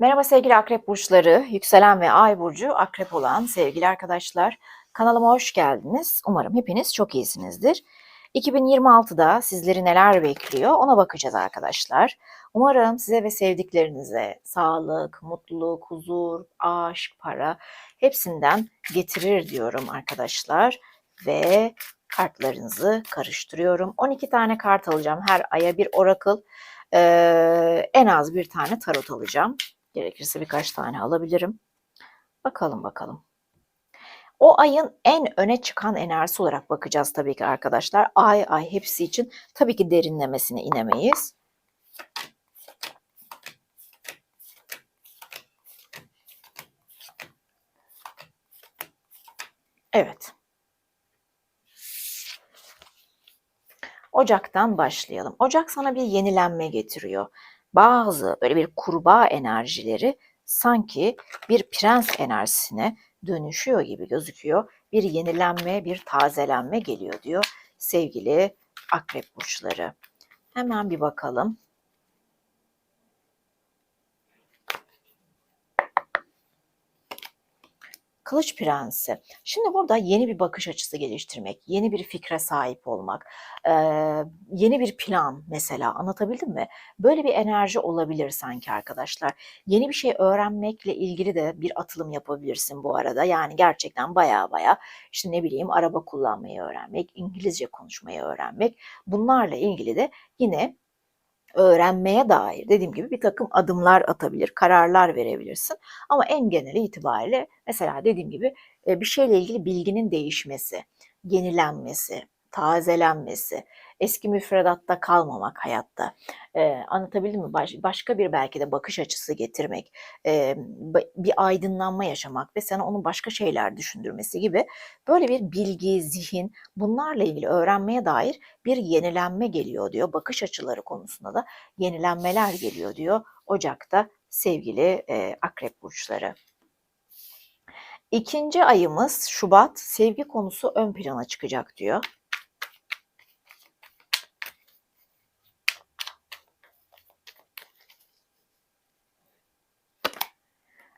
Merhaba sevgili akrep burçları, yükselen ve ay burcu akrep olan sevgili arkadaşlar. Kanalıma hoş geldiniz. Umarım hepiniz çok iyisinizdir. 2026'da sizleri neler bekliyor ona bakacağız arkadaşlar. Umarım size ve sevdiklerinize sağlık, mutluluk, huzur, aşk, para hepsinden getirir diyorum arkadaşlar. Ve kartlarınızı karıştırıyorum. 12 tane kart alacağım. Her aya bir oracle, ee, en az bir tane tarot alacağım. Gerekirse birkaç tane alabilirim. Bakalım bakalım. O ayın en öne çıkan enerjisi olarak bakacağız tabii ki arkadaşlar. Ay ay hepsi için tabii ki derinlemesine inemeyiz. Evet. Ocaktan başlayalım. Ocak sana bir yenilenme getiriyor. Bazı böyle bir kurbağa enerjileri sanki bir prens enerjisine dönüşüyor gibi gözüküyor. Bir yenilenme, bir tazelenme geliyor diyor sevgili akrep burçları. Hemen bir bakalım. Kılıç Prensi. Şimdi burada yeni bir bakış açısı geliştirmek, yeni bir fikre sahip olmak, yeni bir plan mesela anlatabildim mi? Böyle bir enerji olabilir sanki arkadaşlar. Yeni bir şey öğrenmekle ilgili de bir atılım yapabilirsin bu arada. Yani gerçekten baya baya işte ne bileyim araba kullanmayı öğrenmek, İngilizce konuşmayı öğrenmek bunlarla ilgili de yine öğrenmeye dair dediğim gibi bir takım adımlar atabilir, kararlar verebilirsin. Ama en geneli itibariyle mesela dediğim gibi bir şeyle ilgili bilginin değişmesi, yenilenmesi, tazelenmesi, eski müfredatta kalmamak hayatta. Ee, anlatabildim mi? Baş, başka bir belki de bakış açısı getirmek, e, bir aydınlanma yaşamak ve sana onun başka şeyler düşündürmesi gibi böyle bir bilgi, zihin bunlarla ilgili öğrenmeye dair bir yenilenme geliyor diyor. Bakış açıları konusunda da yenilenmeler geliyor diyor Ocak'ta sevgili e, akrep burçları. İkinci ayımız Şubat sevgi konusu ön plana çıkacak diyor.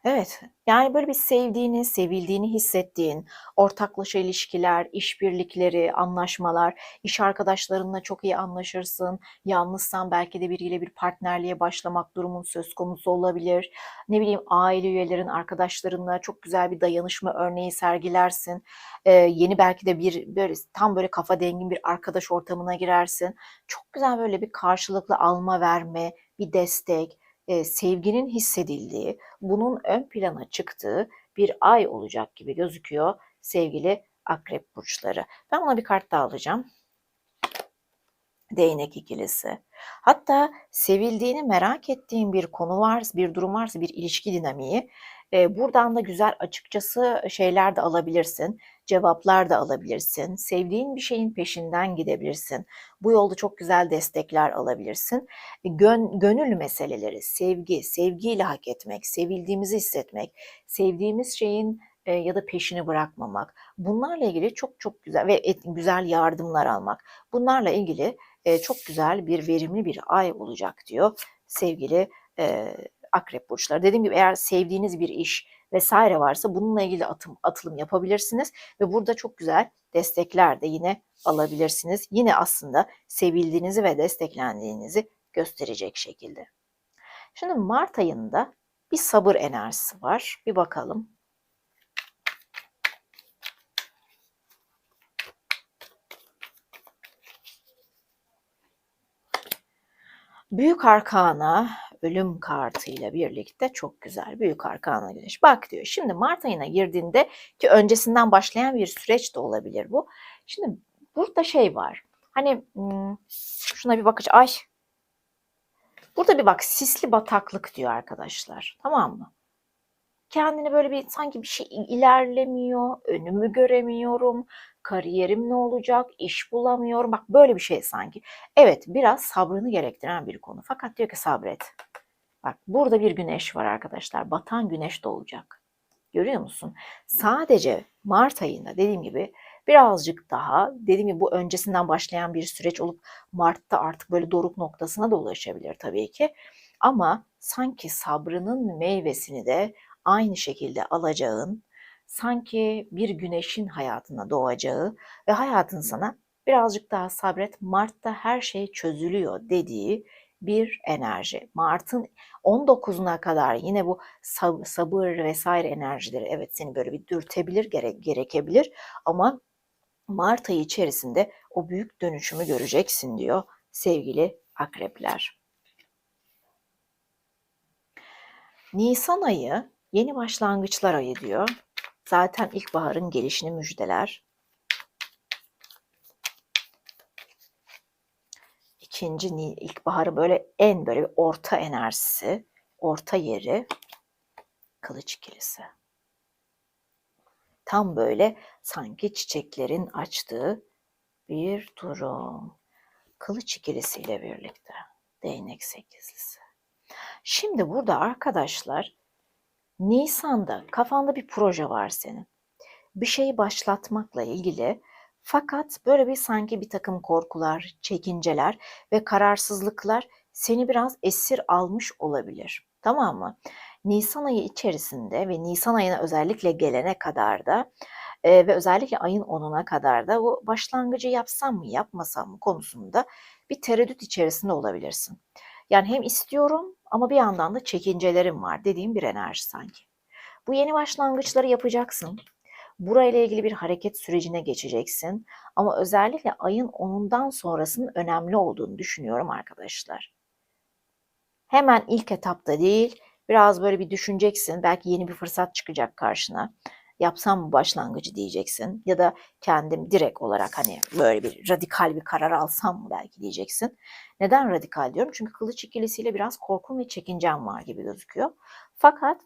Evet, yani böyle bir sevdiğini, sevildiğini hissettiğin, ortaklaşa ilişkiler, işbirlikleri, anlaşmalar, iş arkadaşlarınla çok iyi anlaşırsın. Yalnızsan belki de biriyle bir partnerliğe başlamak durumun söz konusu olabilir. Ne bileyim aile üyelerin, arkadaşlarınla çok güzel bir dayanışma örneği sergilersin. Ee, yeni belki de bir böyle tam böyle kafa dengin bir arkadaş ortamına girersin. Çok güzel böyle bir karşılıklı alma verme, bir destek, e, sevginin hissedildiği, bunun ön plana çıktığı bir ay olacak gibi gözüküyor sevgili akrep burçları. Ben ona bir kart daha alacağım. Değnek ikilisi. Hatta sevildiğini merak ettiğin bir konu varsa, bir durum varsa, bir ilişki dinamiği e, buradan da güzel açıkçası şeyler de alabilirsin, cevaplar da alabilirsin. Sevdiğin bir şeyin peşinden gidebilirsin. Bu yolda çok güzel destekler alabilirsin. Gön, gönül meseleleri, sevgi, sevgiyle hak etmek, sevildiğimizi hissetmek, sevdiğimiz şeyin e, ya da peşini bırakmamak. Bunlarla ilgili çok çok güzel ve et, güzel yardımlar almak. Bunlarla ilgili e, çok güzel bir verimli bir ay olacak diyor sevgili e, akrep burçları. Dediğim gibi eğer sevdiğiniz bir iş vesaire varsa bununla ilgili atım, atılım yapabilirsiniz ve burada çok güzel destekler de yine alabilirsiniz. Yine aslında sevildiğinizi ve desteklendiğinizi gösterecek şekilde. Şimdi Mart ayında bir sabır enerjisi var. Bir bakalım. Büyük Arkana ölüm kartıyla birlikte çok güzel büyük arkana güneş. Bak diyor şimdi Mart ayına girdiğinde ki öncesinden başlayan bir süreç de olabilir bu. Şimdi burada şey var. Hani şuna bir bakış ay Burada bir bak sisli bataklık diyor arkadaşlar. Tamam mı? Kendini böyle bir sanki bir şey ilerlemiyor, önümü göremiyorum, kariyerim ne olacak, iş bulamıyorum. Bak böyle bir şey sanki. Evet biraz sabrını gerektiren bir konu. Fakat diyor ki sabret. Bak burada bir güneş var arkadaşlar. Batan güneş doğacak. Görüyor musun? Sadece Mart ayında dediğim gibi birazcık daha dediğim gibi bu öncesinden başlayan bir süreç olup Mart'ta artık böyle doruk noktasına da ulaşabilir tabii ki. Ama sanki sabrının meyvesini de aynı şekilde alacağın, sanki bir güneşin hayatına doğacağı ve hayatın sana birazcık daha sabret, Mart'ta her şey çözülüyor dediği bir enerji. Mart'ın 19'una kadar yine bu sab- sabır vesaire enerjileri evet seni böyle bir dürtebilir, gere- gerekebilir ama Mart ayı içerisinde o büyük dönüşümü göreceksin diyor sevgili akrepler. Nisan ayı yeni başlangıçlar ayı diyor. Zaten ilkbaharın gelişini müjdeler. İkinci ilkbaharı böyle en böyle orta enerjisi, orta yeri kılıç ikilisi. Tam böyle sanki çiçeklerin açtığı bir durum. Kılıç ikilisiyle birlikte. Değnek sekizlisi. Şimdi burada arkadaşlar Nisan'da kafanda bir proje var senin. Bir şeyi başlatmakla ilgili fakat böyle bir sanki bir takım korkular, çekinceler ve kararsızlıklar seni biraz esir almış olabilir. Tamam mı? Nisan ayı içerisinde ve Nisan ayına özellikle gelene kadar da e, ve özellikle ayın 10'una kadar da bu başlangıcı yapsam mı yapmasam mı konusunda bir tereddüt içerisinde olabilirsin. Yani hem istiyorum ama bir yandan da çekincelerim var dediğim bir enerji sanki. Bu yeni başlangıçları yapacaksın. Burayla ilgili bir hareket sürecine geçeceksin. Ama özellikle ayın 10'undan sonrasının önemli olduğunu düşünüyorum arkadaşlar. Hemen ilk etapta değil, biraz böyle bir düşüneceksin. Belki yeni bir fırsat çıkacak karşına. Yapsam mı başlangıcı diyeceksin. Ya da kendim direkt olarak hani böyle bir radikal bir karar alsam mı belki diyeceksin. Neden radikal diyorum? Çünkü kılıç ikilisiyle biraz korkum ve çekincem var gibi gözüküyor. Fakat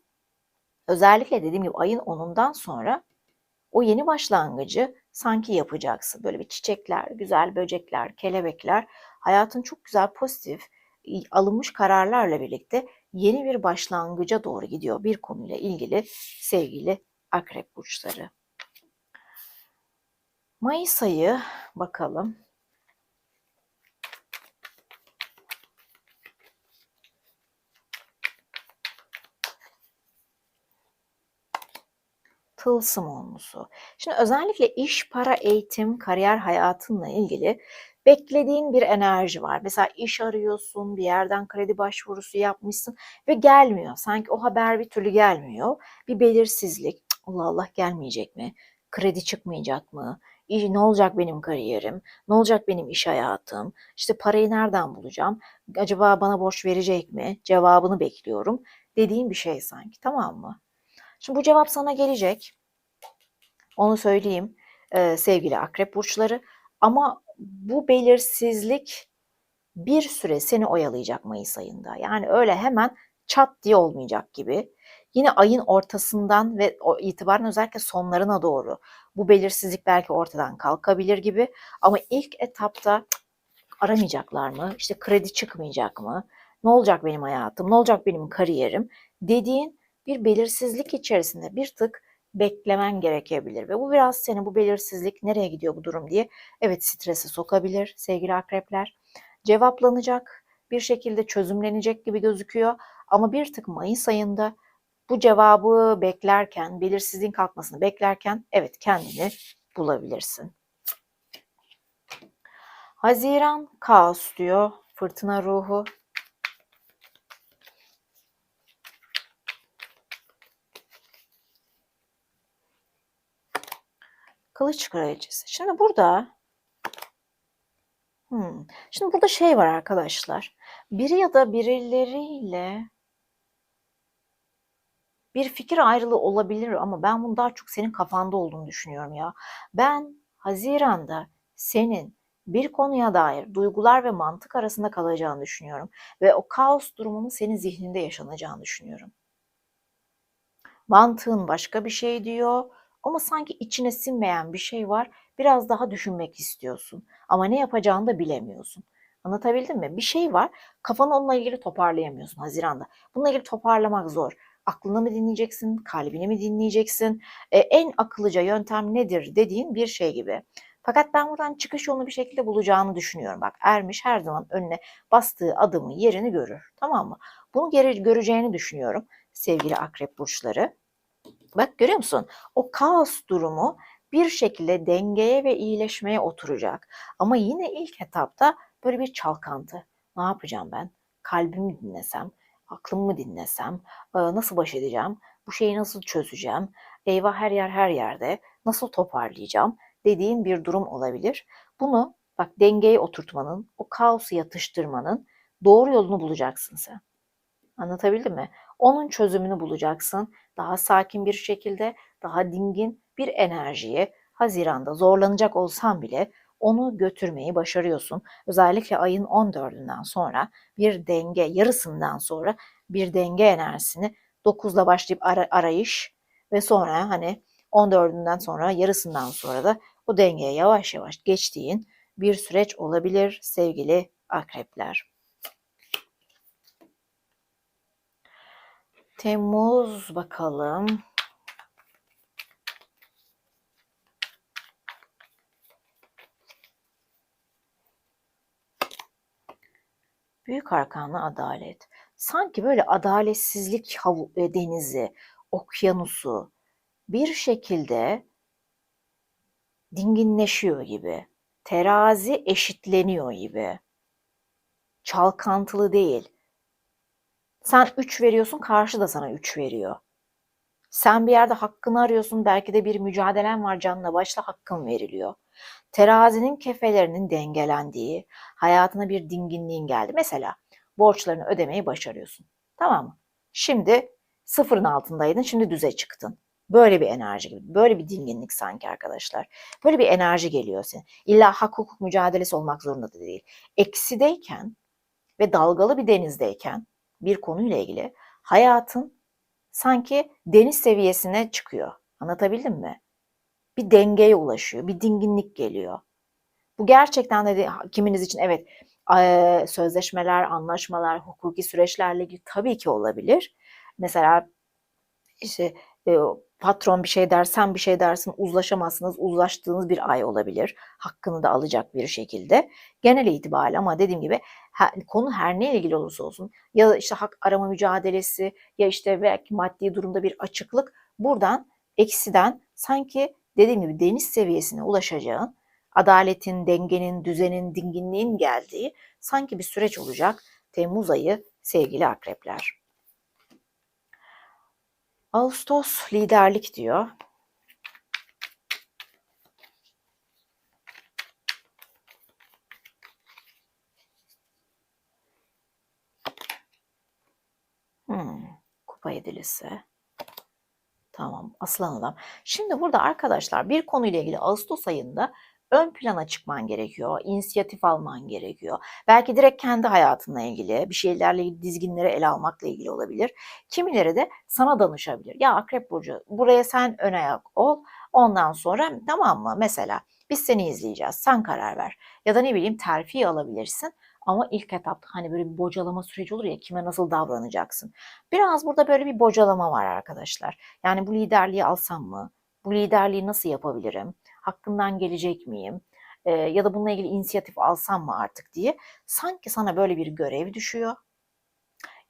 özellikle dediğim gibi ayın 10'undan sonra o yeni başlangıcı sanki yapacaksın. Böyle bir çiçekler, güzel böcekler, kelebekler, hayatın çok güzel pozitif alınmış kararlarla birlikte yeni bir başlangıca doğru gidiyor bir konuyla ilgili sevgili akrep burçları. Mayıs ayı bakalım. Tılsım onlusu. Şimdi özellikle iş, para, eğitim, kariyer hayatınla ilgili beklediğin bir enerji var. Mesela iş arıyorsun, bir yerden kredi başvurusu yapmışsın ve gelmiyor. Sanki o haber bir türlü gelmiyor. Bir belirsizlik. Allah Allah gelmeyecek mi? Kredi çıkmayacak mı? ne olacak benim kariyerim? Ne olacak benim iş hayatım? İşte parayı nereden bulacağım? Acaba bana borç verecek mi? Cevabını bekliyorum. Dediğim bir şey sanki tamam mı? Şimdi bu cevap sana gelecek. Onu söyleyeyim e, sevgili akrep burçları. Ama bu belirsizlik bir süre seni oyalayacak Mayıs ayında. Yani öyle hemen çat diye olmayacak gibi. Yine ayın ortasından ve itibaren özellikle sonlarına doğru bu belirsizlik belki ortadan kalkabilir gibi. Ama ilk etapta aramayacaklar mı? İşte kredi çıkmayacak mı? Ne olacak benim hayatım? Ne olacak benim kariyerim? Dediğin bir belirsizlik içerisinde bir tık beklemen gerekebilir ve bu biraz seni bu belirsizlik nereye gidiyor bu durum diye evet strese sokabilir sevgili akrepler. Cevaplanacak bir şekilde çözümlenecek gibi gözüküyor ama bir tık Mayıs ayında bu cevabı beklerken, belirsizliğin kalkmasını beklerken evet kendini bulabilirsin. Haziran kaos diyor fırtına ruhu. Kılıç kraliçesi. Şimdi burada hmm, şimdi burada şey var arkadaşlar. Biri ya da birileriyle bir fikir ayrılığı olabilir ama ben bunu daha çok senin kafanda olduğunu düşünüyorum ya. Ben Haziran'da senin bir konuya dair duygular ve mantık arasında kalacağını düşünüyorum ve o kaos durumunun senin zihninde yaşanacağını düşünüyorum. Mantığın başka bir şey diyor, ama sanki içine sinmeyen bir şey var. Biraz daha düşünmek istiyorsun. Ama ne yapacağını da bilemiyorsun. Anlatabildim mi? Bir şey var. Kafanı onunla ilgili toparlayamıyorsun Haziran'da. Bununla ilgili toparlamak zor. Aklını mı dinleyeceksin? Kalbini mi dinleyeceksin? E, en akıllıca yöntem nedir dediğin bir şey gibi. Fakat ben buradan çıkış yolunu bir şekilde bulacağını düşünüyorum. Bak ermiş her zaman önüne bastığı adımı yerini görür. Tamam mı? Bunu geri, göreceğini düşünüyorum sevgili akrep burçları. Bak görüyor musun? O kaos durumu bir şekilde dengeye ve iyileşmeye oturacak. Ama yine ilk etapta böyle bir çalkantı. Ne yapacağım ben? Kalbimi dinlesem, aklımı mı dinlesem, nasıl baş edeceğim, bu şeyi nasıl çözeceğim, eyvah her yer her yerde, nasıl toparlayacağım dediğin bir durum olabilir. Bunu bak dengeye oturtmanın, o kaosu yatıştırmanın doğru yolunu bulacaksın sen. Anlatabildim mi? Onun çözümünü bulacaksın. Daha sakin bir şekilde, daha dingin bir enerjiye Haziran'da zorlanacak olsan bile onu götürmeyi başarıyorsun. Özellikle ayın 14'ünden sonra bir denge, yarısından sonra bir denge enerjisini 9'da başlayıp ara, arayış ve sonra hani 14'ünden sonra yarısından sonra da o dengeye yavaş yavaş geçtiğin bir süreç olabilir sevgili akrepler. Temmuz bakalım. Büyük arkanlı adalet. Sanki böyle adaletsizlik e, denizi, okyanusu bir şekilde dinginleşiyor gibi. Terazi eşitleniyor gibi. Çalkantılı değil. Sen 3 veriyorsun, karşı da sana 3 veriyor. Sen bir yerde hakkını arıyorsun, belki de bir mücadelen var canla başla hakkın veriliyor. Terazinin kefelerinin dengelendiği, hayatına bir dinginliğin geldi. Mesela borçlarını ödemeyi başarıyorsun. Tamam mı? Şimdi sıfırın altındaydın, şimdi düze çıktın. Böyle bir enerji gibi, böyle bir dinginlik sanki arkadaşlar. Böyle bir enerji geliyor senin. İlla hak hukuk mücadelesi olmak zorunda da değil. Eksideyken ve dalgalı bir denizdeyken bir konuyla ilgili hayatın sanki deniz seviyesine çıkıyor. Anlatabildim mi? Bir dengeye ulaşıyor, bir dinginlik geliyor. Bu gerçekten de kiminiz için evet sözleşmeler, anlaşmalar, hukuki süreçlerle ilgili tabii ki olabilir. Mesela işte patron bir şey der, sen bir şey dersin, uzlaşamazsınız, uzlaştığınız bir ay olabilir. Hakkını da alacak bir şekilde. Genel itibariyle ama dediğim gibi konu her neyle ilgili olursa olsun ya işte hak arama mücadelesi ya işte belki maddi durumda bir açıklık buradan eksiden sanki dediğim gibi deniz seviyesine ulaşacağın adaletin, dengenin, düzenin, dinginliğin geldiği sanki bir süreç olacak Temmuz ayı sevgili akrepler. Ağustos liderlik diyor. Hmm, kupa yedilisi. Tamam, aslan adam. Şimdi burada arkadaşlar bir konuyla ilgili Ağustos ayında ön plana çıkman gerekiyor, inisiyatif alman gerekiyor. Belki direkt kendi hayatınla ilgili, bir şeylerle ilgili dizginleri ele almakla ilgili olabilir. Kimileri de sana danışabilir. Ya Akrep Burcu buraya sen ön ayak ol. Ondan sonra tamam mı mesela biz seni izleyeceğiz. Sen karar ver. Ya da ne bileyim terfi alabilirsin. Ama ilk etapta hani böyle bir bocalama süreci olur ya kime nasıl davranacaksın. Biraz burada böyle bir bocalama var arkadaşlar. Yani bu liderliği alsam mı? Bu liderliği nasıl yapabilirim? hakkından gelecek miyim? E, ya da bununla ilgili inisiyatif alsam mı artık diye sanki sana böyle bir görev düşüyor.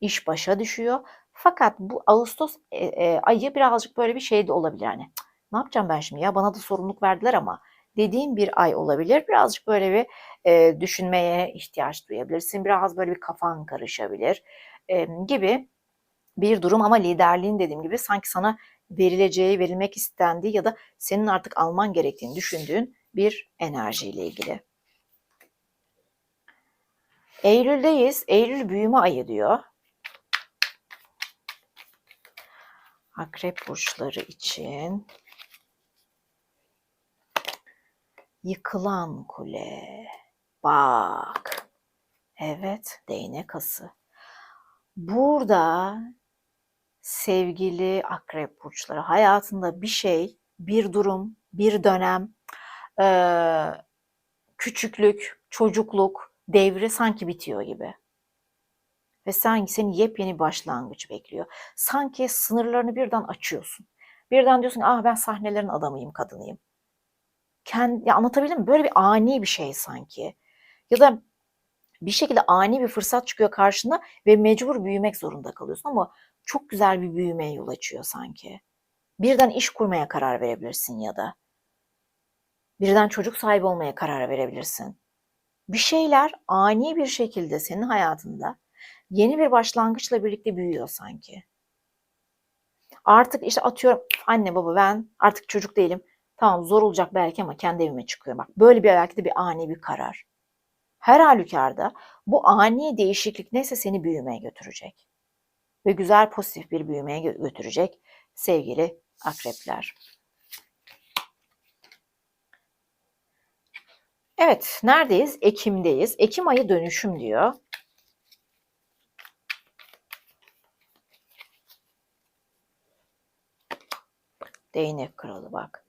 İş başa düşüyor. Fakat bu Ağustos e, e, ayı birazcık böyle bir şey de olabilir. Yani ne yapacağım ben şimdi ya bana da sorumluluk verdiler ama dediğim bir ay olabilir. Birazcık böyle bir e, düşünmeye ihtiyaç duyabilirsin. Biraz böyle bir kafan karışabilir e, gibi bir durum ama liderliğin dediğim gibi sanki sana verileceği, verilmek istendiği ya da senin artık alman gerektiğini düşündüğün bir enerjiyle ilgili. Eylül'deyiz. Eylül büyüme ayı diyor. Akrep burçları için yıkılan kule. Bak. Evet, değnek ası. Burada sevgili akrep burçları hayatında bir şey, bir durum, bir dönem, küçüklük, çocukluk devri sanki bitiyor gibi. Ve sanki seni yepyeni başlangıç bekliyor. Sanki sınırlarını birden açıyorsun. Birden diyorsun ah ben sahnelerin adamıyım, kadınıyım. Kendi, ya anlatabildim mi? Böyle bir ani bir şey sanki. Ya da bir şekilde ani bir fırsat çıkıyor karşına ve mecbur büyümek zorunda kalıyorsun ama çok güzel bir büyümeye yol açıyor sanki. Birden iş kurmaya karar verebilirsin ya da. Birden çocuk sahibi olmaya karar verebilirsin. Bir şeyler ani bir şekilde senin hayatında yeni bir başlangıçla birlikte büyüyor sanki. Artık işte atıyorum anne baba ben artık çocuk değilim. Tamam zor olacak belki ama kendi evime çıkıyorum. Bak böyle bir belki de bir ani bir karar. Her halükarda bu ani değişiklik neyse seni büyümeye götürecek. Ve güzel pozitif bir büyümeye götürecek sevgili akrepler. Evet, neredeyiz? Ekim'deyiz. Ekim ayı dönüşüm diyor. Değnek kralı bak.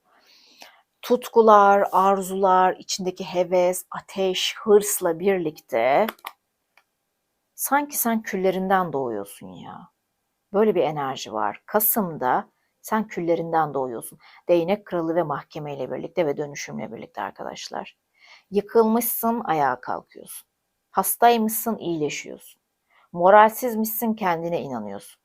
Tutkular, arzular, içindeki heves, ateş, hırsla birlikte sanki sen küllerinden doğuyorsun ya. Böyle bir enerji var. Kasım'da sen küllerinden doğuyorsun. Değnek kralı ve mahkemeyle birlikte ve dönüşümle birlikte arkadaşlar. Yıkılmışsın, ayağa kalkıyorsun. Hastaymışsın, iyileşiyorsun. Moralsizmişsin, kendine inanıyorsun.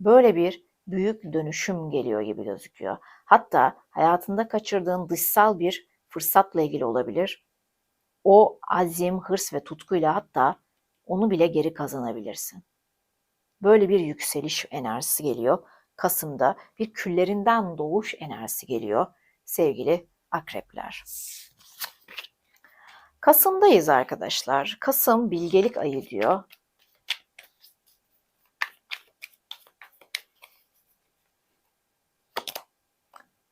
Böyle bir büyük dönüşüm geliyor gibi gözüküyor. Hatta hayatında kaçırdığın dışsal bir fırsatla ilgili olabilir. O azim, hırs ve tutkuyla hatta onu bile geri kazanabilirsin. Böyle bir yükseliş enerjisi geliyor. Kasım'da bir küllerinden doğuş enerjisi geliyor sevgili akrepler. Kasım'dayız arkadaşlar. Kasım bilgelik ayı diyor.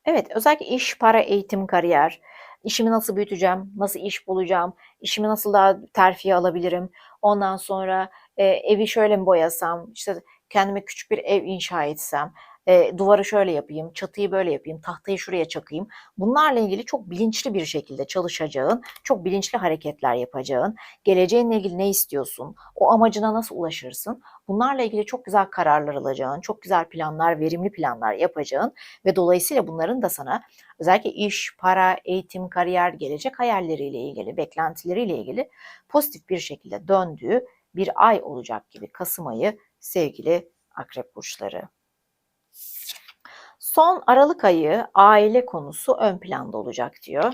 Evet, özellikle iş, para, eğitim, kariyer, işimi nasıl büyüteceğim, nasıl iş bulacağım, işimi nasıl daha terfiye alabilirim, ondan sonra e, evi şöyle mi boyasam, işte kendime küçük bir ev inşa etsem, e, duvarı şöyle yapayım, çatıyı böyle yapayım, tahtayı şuraya çakayım. Bunlarla ilgili çok bilinçli bir şekilde çalışacağın, çok bilinçli hareketler yapacağın, geleceğinle ilgili ne istiyorsun, o amacına nasıl ulaşırsın, bunlarla ilgili çok güzel kararlar alacağın, çok güzel planlar, verimli planlar yapacağın ve dolayısıyla bunların da sana özellikle iş, para, eğitim, kariyer, gelecek hayalleriyle ilgili, beklentileriyle ilgili pozitif bir şekilde döndüğü bir ay olacak gibi Kasım ayı sevgili akrep burçları. Son Aralık ayı aile konusu ön planda olacak diyor.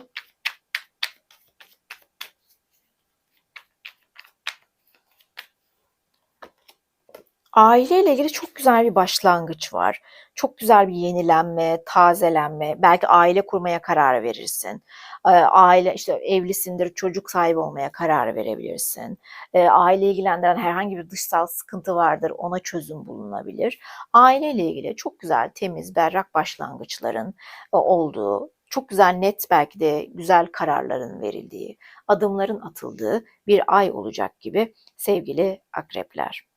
Aileyle ilgili çok güzel bir başlangıç var. Çok güzel bir yenilenme, tazelenme. Belki aile kurmaya karar verirsin. Aile işte evlisindir, çocuk sahibi olmaya karar verebilirsin. Aile ilgilendiren herhangi bir dışsal sıkıntı vardır, ona çözüm bulunabilir. Aileyle ilgili çok güzel, temiz, berrak başlangıçların e, olduğu, çok güzel, net belki de güzel kararların verildiği, adımların atıldığı bir ay olacak gibi sevgili akrepler.